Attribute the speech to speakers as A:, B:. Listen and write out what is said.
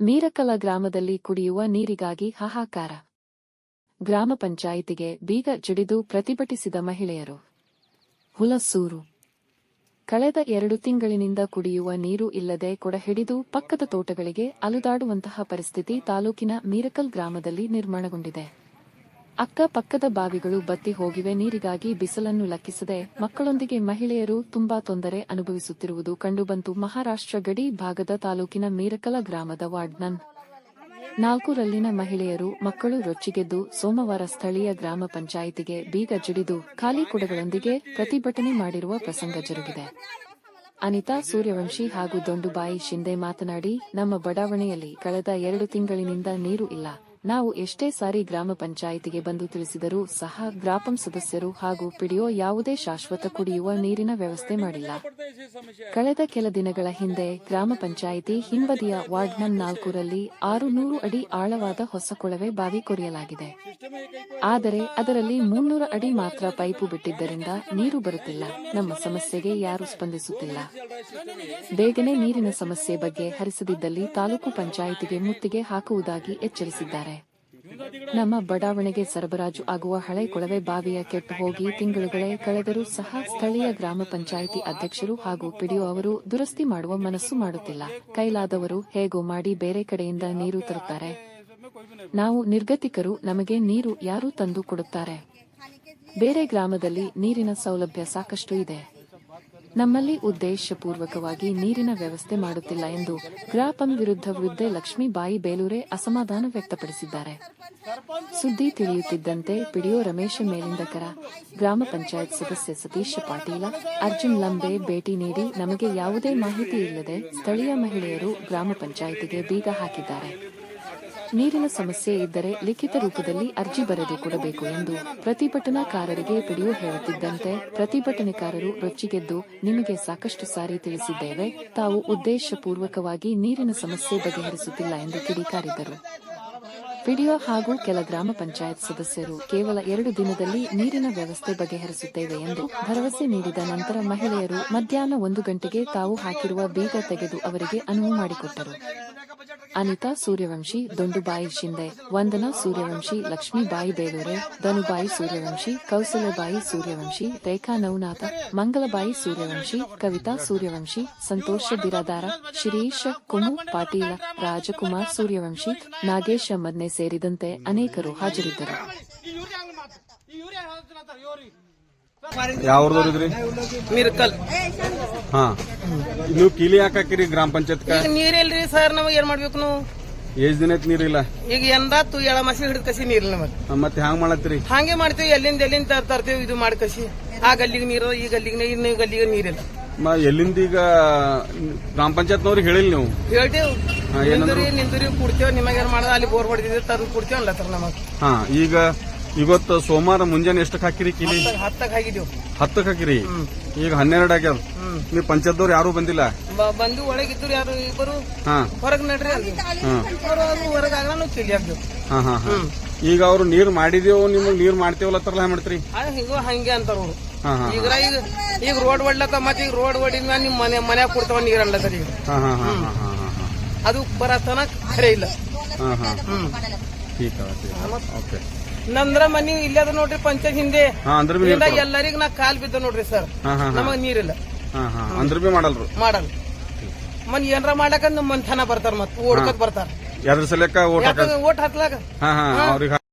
A: ಮೀರಕಲ ಗ್ರಾಮದಲ್ಲಿ ಕುಡಿಯುವ ನೀರಿಗಾಗಿ ಹಾಹಾಕಾರ. ಗ್ರಾಮ ಪಂಚಾಯಿತಿಗೆ ಬೀಗ ಜಡಿದು ಪ್ರತಿಭಟಿಸಿದ ಮಹಿಳೆಯರು. ಹುಲಸೂರು. ಕಳೆದ ಎರಡು ತಿಂಗಳಿನಿಂದ ಕುಡಿಯುವ ನೀರು ಇಲ್ಲದೆ ಕೊಡಹಿಡಿದು ಪಕ್ಕದ ತೋಟಗಳಿಗೆ ಅಲುದಾಡುವಂತಹ ಪರಿಸ್ಥಿತಿ ತಾಲೂಕಿನ ಮೀರಕಲ್ ಗ್ರಾಮದಲ್ಲಿ ನಿರ್ಮಾಣಗೊಂಡಿದೆ. ಅಕ್ಕ ಪಕ್ಕದ ಬಾವಿಗಳು ಬತ್ತಿ ಹೋಗಿವೆ. ನೀರಿಗಾಗಿ ಬಿಸಿಲನ್ನು ಲಕ್ಕಿಸದೆ ಮಕ್ಕಳೊಂದಿಗೆ ಮಹಿಳೆಯರು ತುಂಬಾ ತೊಂದರೆ ಅನುಭವಿಸುತ್ತಿರುವುದು ಕಂಡುಬಂತು. ಮಹಾರಾಷ್ಟ್ರ ಗಡಿ ಭಾಗದ ತಾಲೂಕಿನ ಮೀರಕಲ ಗ್ರಾಮದ ವಾರ್ಡ್ನನ್. ನಾಲ್ಕರಲ್ಲಿನ ಮಹಿಳೆಯರು ಮಕ್ಕಳು ರೊಚ್ಚಿಗೆದ್ದು ಸೋಮವಾರ ಸ್ಥಳೀಯ ಗ್ರಾಮ ಪಂಚಾಯಿತಿಗೆ ಬೀಗ ಜಿಡಿದು ಖಾಲಿ ಕುಡಗಳೊಂದಿಗೆ ಪ್ರತಿಭಟನೆ ಮಾಡಿರುವ ಪ್ರಸಂಗ ಜರುಗಿದೆ. ಅನಿತಾ ಸೂರ್ಯವಂಶಿ ಹಾಗೂ ದೊಂಡುಬಾಯಿ ಶಿಂದೆ ಮಾತನಾಡಿ, ನಮ್ಮ ಬಡಾವಣೆಯಲ್ಲಿ ಕಳೆದ ಎರಡು ತಿಂಗಳಿನಿಂದ ನೀರು ಇಲ್ಲ. ನಾವು ಎಷ್ಟೇ ಸಾರಿ ಗ್ರಾಮ ಪಂಚಾಯಿತಿಗೆ ಬಂದು ತಿಳಿಸಿದರೂ ಸಹ ಗ್ರಾಪಂ ಸದಸ್ಯರು ಹಾಗೂ ಪಿಡಿಯೋ ಯಾವುದೇ ಶಾಶ್ವತ ಕುಡಿಯುವ ನೀರಿನ ವ್ಯವಸ್ಥೆ ಮಾಡಿಲ್ಲ. ಕಳೆದ ಕೆಲ ದಿನಗಳ ಹಿಂದೆ ಗ್ರಾಮ ಪಂಚಾಯಿತಿ ಹಿಂಬದಿಯ ವಾರ್ಡ್ ನಂ ನಾಲ್ಕರಲ್ಲಿ ಆರು ನೂರು ಅಡಿ ಆಳವಾದ ಹೊಸ ಕೊಳವೆ ಬಾವಿ ಕೊರೆಯಲಾಗಿದೆ. ಆದರೆ ಅದರಲ್ಲಿ ಮುನ್ನೂರ ಅಡಿ ಮಾತ್ರ ಪೈಪು ಬಿಟ್ಟಿದ್ದರಿಂದ ನೀರು ಬರುತ್ತಿಲ್ಲ. ನಮ್ಮ ಸಮಸ್ಯೆಗೆ ಯಾರು ಸ್ಪಂದಿಸುತ್ತಿಲ್ಲ. ಬೇಗನೆ ನೀರಿನ ಸಮಸ್ಯೆ ಬಗ್ಗೆ ಹರಿಸದಿದ್ದಲ್ಲಿ ತಾಲೂಕು ಪಂಚಾಯಿತಿಗೆ ಮುತ್ತಿಗೆ ಹಾಕುವುದಾಗಿ ಎಚ್ಚರಿಸಿದ್ದಾರೆ. ನಮ್ಮ ಬಡಾವಣೆಗೆ ಸರಬರಾಜು ಆಗುವ ಹಳೆ ಕೊಳವೆ ಬಾವಿಯ ಕೆಟ್ಟು ಹೋಗಿ ತಿಂಗಳುಗಳೇ ಕಳೆದರೂ ಸಹ ಸ್ಥಳೀಯ ಗ್ರಾಮ ಪಂಚಾಯಿತಿ ಅಧ್ಯಕ್ಷರು ಹಾಗೂ ಪಿಡಿಒ ಅವರು ದುರಸ್ತಿ ಮಾಡುವ ಮನಸ್ಸು ಮಾಡುತ್ತಿಲ್ಲ. ಕೈಲಾದವರು ಹೇಗೋ ಮಾಡಿ ಬೇರೆ ಕಡೆಯಿಂದ ನೀರು ತರುತ್ತಾರೆ. ನಾವು ನಿರ್ಗತಿಕರು, ನಮಗೆ ನೀರು ಯಾರು ತಂದು ಕೊಡುತ್ತಾರೆ? ಬೇರೆ ಗ್ರಾಮದಲ್ಲಿ ನೀರಿನ ಸೌಲಭ್ಯ ಸಾಕಷ್ಟು ಇದೆ. ನಮ್ಮಲ್ಲಿ ಉದ್ದೇಶಪೂರ್ವಕವಾಗಿ ನೀರಿನ ವ್ಯವಸ್ಥೆ ಮಾಡುತ್ತಿಲ್ಲ ಎಂದು ಗ್ರಾಪಂ ವಿರುದ್ಧ ವೃದ್ಧೆ ಲಕ್ಷ್ಮೀಬಾಯಿ ಬೇಲೂರೆ ಅಸಮಾಧಾನ ವ್ಯಕ್ತಪಡಿಸಿದ್ದಾರೆ. ಸುದ್ದಿ ತಿಳಿಯುತ್ತಿದ್ದಂತೆ ಪಿಡಿಯೋ ರಮೇಶ ಮೇಲಿಂದಕರ, ಗ್ರಾಮ ಪಂಚಾಯತ್ ಸದಸ್ಯ ಸತೀಶ ಪಾಟೀಲ, ಅರ್ಜುನ್ ಲಂಬೆ ಭೇಟಿ ನೀಡಿ ನಮಗೆ ಯಾವುದೇ ಮಾಹಿತಿ ಇಲ್ಲದೆ ಸ್ಥಳೀಯ ಮಹಿಳೆಯರು ಗ್ರಾಮ ಪಂಚಾಯಿತಿಗೆ ಬೀಗ ಹಾಕಿದ್ದಾರೆ. ನೀರಿನ ಸಮಸ್ಯೆ ಇದ್ದರೆ ಲಿಖಿತ ರೂಪದಲ್ಲಿ ಅರ್ಜಿ ಬರೆದು ಕೊಡಬೇಕು ಎಂದು ಪ್ರತಿಭಟನಾಕಾರರಿಗೆ ಪಿಡಿಯು ಹೇಳುತ್ತಿದ್ದಂತೆ ಪ್ರತಿಭಟನೆಕಾರರು ರೊಚ್ಚಿಗೆದ್ದು ನಿಮಗೆ ಸಾಕಷ್ಟು ಸಾರಿ ತಿಳಿಸಿದ್ದೇವೆ. ತಾವು ಉದ್ದೇಶಪೂರ್ವಕವಾಗಿ ನೀರಿನ ಸಮಸ್ಯೆ ಬಗೆಹರಿಸುತ್ತಿಲ್ಲ ಎಂದು ಕಿಡಿಕಾರಿದರು. ಪಿಡಿಒ ಹಾಗೂ ಕೆಲ ಗ್ರಾಮ ಪಂಚಾಯತ್ ಸದಸ್ಯರು ಕೇವಲ ಎರಡು ದಿನದಲ್ಲಿ ನೀರಿನ ವ್ಯವಸ್ಥೆ ಬಗೆಹರಿಸುತ್ತೇವೆ ಎಂದು ಭರವಸೆ ನೀಡಿದ ನಂತರ ಮಹಿಳೆಯರು ಮಧ್ಯಾಹ್ನ ಒಂದು ಗಂಟೆಗೆ ತಾವು ಹಾಕಿರುವ ಬೀಗ ತೆಗೆದು ಅವರಿಗೆ ಅನುವು ಮಾಡಿಕೊಟ್ಟರು. ಅನಿತಾ ಸೂರ್ಯವಂಶಿ, ದೊಂಡುಬಾಯಿ ಶಿಂದೆ, ವಂದನಾ ಸೂರ್ಯವಂಶಿ, ಲಕ್ಷ್ಮೀಬಾಯಿ ಬೇಲೂರೆ, ಧನುಬಾಯಿ ಸೂರ್ಯವಂಶಿ, ಕೌಸಲಬಾಯಿ ಸೂರ್ಯವಂಶಿ, ರೇಖಾ ನವನಾಥ ಮಂಗಲಬಾಯಿ ಸೂರ್ಯವಂಶಿ, ಕವಿತಾ ಸೂರ್ಯವಂಶಿ, ಸಂತೋಷ ಬಿರಾದಾರ ಶಿರೀಶ ಕುಮು ಪಾಟೀಲ, ರಾಜಕುಮಾರ್ ಸೂರ್ಯವಂಶಿ, ನಾಗೇಶ ಮದ್ನೆ ಸೇರಿದಂತೆ ಅನೇಕರು ಹಾಜರಿದ್ದರು.
B: ಯಾವ್ರದವ್ರು ಇದ್ರಿ?
C: ಮಿರ್ಕಲ್.
B: ಹಾ. ನೀವು ಕೀಲಿ ಹಾಕಾಕಿರಿ ಗ್ರಾಮ ಪಂಚಾಯತ್
C: ಈಗ ನೀರಿಲ್ರಿ ಸರ್ ನಮಗ್ ಏನ್ ಮಾಡ್ಬೇಕು ನಾವು?
B: ಎಷ್ಟ್ ದಿನ ಐತಿ ನೀರಿಲ್ಲ?
C: ಈಗ ಎಂದಾತು ಎಳ ಮಸಿ ಹಿಡಿದ ಕಸಿ ನೀರಿಲ್ಲ ನಮಗ್.
B: ಹಾ, ಮತ್ತೆ ಹ್ಯಾಂಗ್ ಮಾಡತ್ತೀರಿ?
C: ಹಂಗೆ ಮಾಡ್ತೀವಿ ಎಲ್ಲಿಂದ ಎಲ್ಲಿಂದ ತರ್ತೇವೆ ತರ್ತೀವಿ ಇದು ಮಾಡಿ ಕಸಿ. ಆ ಗಲ್ಲಿಗೆ ನೀರು ಈ ಗಲ್ಲಿಗೆ ನೀರು, ಈ ಗಲ್ಲಿಗೆ ನೀರಿಲ್ಲ.
B: ಮ- ಎಲ್ಲಿಂದ ಈಗ ಗ್ರಾಮ ಪಂಚಾಯತ್ನವ್ರಿಗೆ ಹೇಳಿಲ್ಲ ನೀವು?
C: ಹೇಳ್ತೇವ್.
B: ಹಾ, ಏನಂದ್ರು?
C: ನಿಂದುರಿ ನಿಂದುರಿ ಕುಡ್ತೇವ್. ನಿಮಗೆ ಏನ್ ಮಾಡೋದು? ಅಲ್ಲಿ ಬೋರ್ ಹೊಡೆದಿದ್ರೆ ತಂದು ಕುಡ್ತೇವ್ ಸರ್ ನಮಗೆ.
B: ಹಾ ಈಗ ಇವತ್ತು ಸೋಮವಾರ ಮುಂಜಾನೆ ಎಷ್ಟಕ್ಕೆ ಹಾಕಿರಿ ಕಿಲಿ?
C: ಹತ್ತಕ್ಕೆ ಹಾಕಿದೇವ್.
B: ಹತ್ತಕ್ ಹಾಕಿರಿ? ಈಗ ಹನ್ನೆರಡು ಆಗ್ಯಾವ. ನೀವು ಪಂಚಾಯತ್ದವ್ರು ಯಾರು ಬಂದಿಲ್ಲ?
C: ಬಂದು ಒಳಗಿದ್ರು ಯಾರು ಇಬ್ಬರು? ಹೊರಗ್ ನಡ್ರಿ ಹೊರಗಾಗ
B: ಹಾ. ಹಾ ಈಗ ಅವ್ರು ನೀರ್ ಮಾಡಿದೇವು ನಿಮಗ್ ನೀರ್ ಮಾಡ್ತೇವಲ್ಲ ತರಲ್ಲ ಹ್ಯಾಂಗ್ ಮಾಡ್ತೀರಿ?
C: ಹಿಂಗೋ ಹಂಗೆ ಅಂತಾರ ಅವ್ರು. ಈಗ ಈಗ ಈಗ ರೋಡ್ ಒಡ್ಲಕ್ಕ ಮತ್ತೆ ಈಗ ರೋಡ್ ಒಡಿದ ನಿಮ್ ಮನೆ ಮನ್ಯಾಗ ಕೊಡ್ತಾವ ನೀರ್ ಅನ್ಲತ್ತಾರ ಈಗ. ಅದು ಬರತನ ಖರೆ ಇಲ್ಲ.
B: ಹಾ ಹಾ.
C: ಹ್ಮ್.
B: ಓಕೆ
C: ನಂದ್ರ ಮನಿ ಇಲ್ಲೇ ಅದ ನೋಡ್ರಿ ಪಂಚಾಯತ್ ಹಿಂದೆ.
B: ಅಂದ್ರೆ ಬಿ ನೀರ್
C: ಎಲ್ಲರಿಗ ನಾ ಕಾಲ್ ಬಿದ್ದ ನೋಡ್ರಿ ಸರ್.
B: ಹಾ ಹಾ ಹಾ.
C: ನಮಗ್ ನೀರಿಲ್ಲ.
B: ಹಾ ಹಾ. ಅಂದ್ರೆ ಬಿ ಮಾಡಲ್ರು?
C: ಮಾಡಲ್ಲ. ಮನ್ ಏನ್ರ ಮಾಡಕ ಮಂಥನ ಬರ್ತಾರ ಮತ್ ಓಡ್ಕೊತ್ ಬರ್ತಾರ.
B: ಯಾದ್ರ ಸಲಕ್ಕ ಓಟ್ ಹಾಕ
C: ಓಟ್
B: ಹಾ ಹಾ ಅವ್ರಿಗೆ